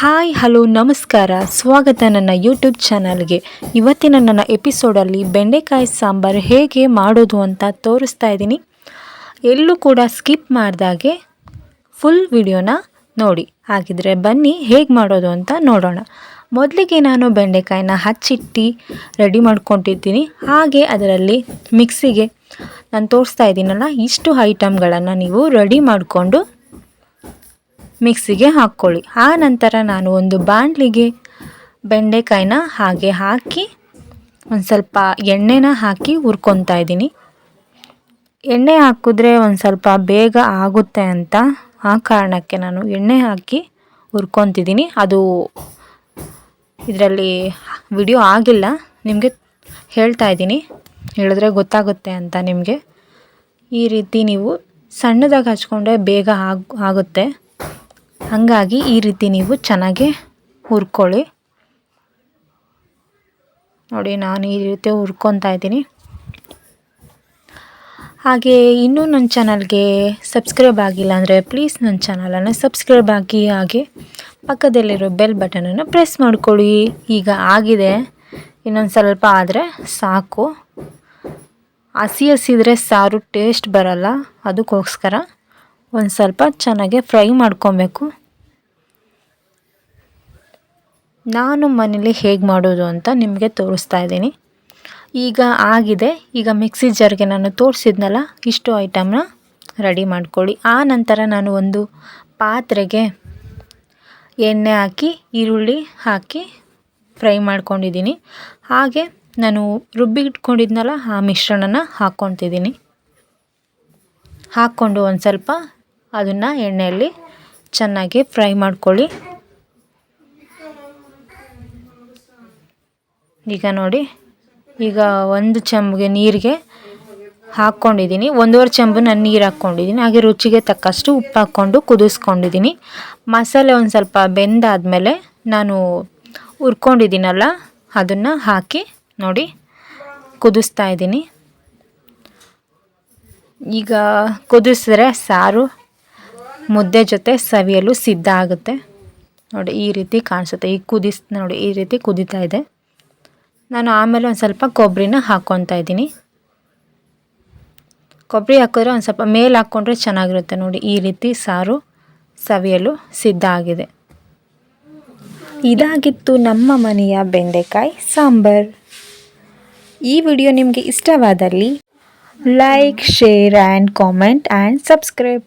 Hi, hello, ನಮಸ್ಕಾರ. ಸ್ವಾಗತ ನನ್ನ ಯೂಟ್ಯೂಬ್ ಚಾನಲ್ಗೆ. ಇವತ್ತಿನ ನನ್ನ ಎಪಿಸೋಡಲ್ಲಿ ಬೆಂಡೆಕಾಯಿ ಸಾಂಬಾರು ಹೇಗೆ ಮಾಡೋದು ಅಂತ ತೋರಿಸ್ತಾ ಇದ್ದೀನಿ. ಎಲ್ಲೂ ಕೂಡ ಸ್ಕಿಪ್ ಮಾಡಿದಾಗೆ ಫುಲ್ ವಿಡಿಯೋನ ನೋಡಿ. ಹಾಗಿದ್ರೆ ಬನ್ನಿ ಹೇಗೆ ಮಾಡೋದು ಅಂತ ನೋಡೋಣ. ಮೊದಲಿಗೆ ನಾನು ಬೆಂಡೆಕಾಯಿನ ಹಚ್ಚಿಟ್ಟು ರೆಡಿ ಮಾಡ್ಕೊಂಡಿದ್ದೀನಿ ಹಾಗೆ ಅದರಲ್ಲಿ ಮಿಕ್ಸಿಗೆ ನಾನು ತೋರಿಸ್ತಾ ಇದ್ದೀನಲ್ಲ, ಇಷ್ಟು ಐಟಮ್ಗಳನ್ನು ನೀವು ರೆಡಿ ಮಾಡಿಕೊಂಡು ಮಿಕ್ಸಿಗೆ ಹಾಕ್ಕೊಳ್ಳಿ. ಆ ನಂತರ ನಾನು ಒಂದು ಬಾಣಲಿಗೆ ಬೆಂಡೆಕಾಯಿನ ಹಾಗೆ ಹಾಕಿ ಒಂದು ಸ್ವಲ್ಪ ಎಣ್ಣೆನ ಹಾಕಿ ಹುರ್ಕೊತಾ ಇದ್ದೀನಿ. ಎಣ್ಣೆ ಹಾಕಿದ್ರೆ ಒಂದು ಸ್ವಲ್ಪ ಬೇಗ ಆಗುತ್ತೆ ಅಂತ ಆ ಕಾರಣಕ್ಕೆ ನಾನು ಎಣ್ಣೆ ಹಾಕಿ ಹುರ್ಕೊತಿದ್ದೀನಿ. ಅದು ಇದರಲ್ಲಿ ವಿಡಿಯೋ ಆಗಿಲ್ಲ. ನಿಮಗೆ ಹೇಳ್ತಾ ಇದ್ದೀನಿ. ಹೇಳಿದ್ರೆ ಗೊತ್ತಾಗುತ್ತೆ ಅಂತ ನಿಮಗೆ. ಈ ರೀತಿ ನೀವು ಸಣ್ಣದಾಗಿ ಹಚ್ಕೊಂಡ್ರೆ ಬೇಗ ಆಗ್, ಆಗುತ್ತೆ. ಹಾಗಾಗಿ ಈ ರೀತಿ ನೀವು ಚೆನ್ನಾಗಿ ಹುರ್ಕೊಳ್ಳಿ. ನೋಡಿ, ನಾನು ಈ ರೀತಿ ಹುರ್ಕೊತಾ ಇದ್ದೀನಿ. ಹಾಗೆ ಇನ್ನೂ ನನ್ನ ಚಾನಲ್ಗೆ ಸಬ್ಸ್ಕ್ರೈಬ್ ಆಗಿಲ್ಲ ಅಂದರೆ ಪ್ಲೀಸ್ ನನ್ನ ಚಾನಲನ್ನು ಸಬ್ಸ್ಕ್ರೈಬ್ ಆಗಿ, ಹಾಗೆ ಪಕ್ಕದಲ್ಲಿರೋ ಬೆಲ್ ಬಟನನ್ನು ಪ್ರೆಸ್ ಮಾಡ್ಕೊಳ್ಳಿ. ಈಗ ಆಗಿದೆ. ಇನ್ನೊಂದು ಸ್ವಲ್ಪ ಆದರೆ ಸಾಕು. ಹಸಿ ಹಸಿದ್ರೆ ಸಾರು ಟೇಸ್ಟ್ ಬರಲ್ಲ. ಅದಕ್ಕೋಸ್ಕರ ಒಂದು ಸ್ವಲ್ಪ ಚೆನ್ನಾಗೆ ಫ್ರೈ ಮಾಡ್ಕೊಬೇಕು. ನಾನು ಮನೇಲಿ ಹೇಗೆ ಮಾಡೋದು ಅಂತ ನಿಮಗೆ ತೋರಿಸ್ತಾ ಇದ್ದೀನಿ. ಈಗ ಆಗಿದೆ. ಈಗ ಮಿಕ್ಸಿ ಜಾರ್ಗೆ ನಾನು ತೋರಿಸಿದ್ನಲ್ಲ, ಇಷ್ಟು ಐಟಮ್ನ ರೆಡಿ ಮಾಡ್ಕೊಳ್ಳಿ. ಆ ನಂತರ ನಾನು ಒಂದು ಪಾತ್ರೆಗೆ ಎಣ್ಣೆ ಹಾಕಿ, ಈರುಳ್ಳಿ ಹಾಕಿ ಫ್ರೈ ಮಾಡ್ಕೊಂಡಿದ್ದೀನಿ. ಹಾಗೆ ನಾನು ರುಬ್ಬಿ ಇಟ್ಕೊಂಡಿದ್ನಲ್ಲ, ಆ ಮಿಶ್ರಣನ ಹಾಕ್ಕೊತಿದ್ದೀನಿ. ಹಾಕ್ಕೊಂಡು ಒಂದು ಸ್ವಲ್ಪ ಅದನ್ನು ಎಣ್ಣೆಯಲ್ಲಿ ಚೆನ್ನಾಗಿ ಫ್ರೈ ಮಾಡ್ಕೊಳ್ಳಿ. ಈಗ ನೋಡಿ, ಈಗ ಒಂದು ಚಂಬಿಗೆ ನೀರಿಗೆ ಹಾಕ್ಕೊಂಡಿದ್ದೀನಿ. ಒಂದೂವರೆ ಚಂಬು ನಾನು ನೀರು ಹಾಕ್ಕೊಂಡಿದ್ದೀನಿ. ಹಾಗೆ ರುಚಿಗೆ ತಕ್ಕಷ್ಟು ಉಪ್ಪು ಹಾಕ್ಕೊಂಡು ಕುದಿಸ್ಕೊಂಡಿದ್ದೀನಿ. ಮಸಾಲೆ ಒಂದು ಸ್ವಲ್ಪ ಬೆಂದಾದಮೇಲೆ ನಾನು ಹುರ್ಕೊಂಡಿದ್ದೀನಲ್ಲ, ಅದನ್ನು ಹಾಕಿ ನೋಡಿ ಕುದಿಸ್ತಾ ಇದ್ದೀನಿ. ಈಗ ಕುದಿಸಿದ್ರೆ ಸಾರು ಮುದ್ದೆ ಜೊತೆ ಸವಿಯಲು ಸಿದ್ಧ ಆಗುತ್ತೆ. ನೋಡಿ, ಈ ರೀತಿ ಕಾಣಿಸುತ್ತೆ. ಈ ಕುದಿಸ್, ನೋಡಿ, ಈ ರೀತಿ ಕುದೀತಾ ಇದೆ. ನಾನು ಆಮೇಲೆ ಒಂದು ಸ್ವಲ್ಪ ಕೊಬ್ಬರಿನ ಹಾಕ್ಕೊತಾ ಇದ್ದೀನಿ. ಕೊಬ್ಬರಿ ಹಾಕಿದ್ರೆ ಒಂದು ಸ್ವಲ್ಪ ಮೇಲೆ ಹಾಕ್ಕೊಂಡ್ರೆ ಚೆನ್ನಾಗಿರುತ್ತೆ. ನೋಡಿ, ಈ ರೀತಿ ಸಾರು ಸವಿಯಲು ಸಿದ್ಧ ಆಗಿದೆ. ಇದಾಗಿತ್ತು ನಮ್ಮ ಮನೆಯ ಬೆಂಡೆಕಾಯಿ ಸಾಂಬಾರ್. ಈ ವಿಡಿಯೋ ನಿಮಗೆ ಇಷ್ಟವಾದಲ್ಲಿ like, share and comment and subscribe.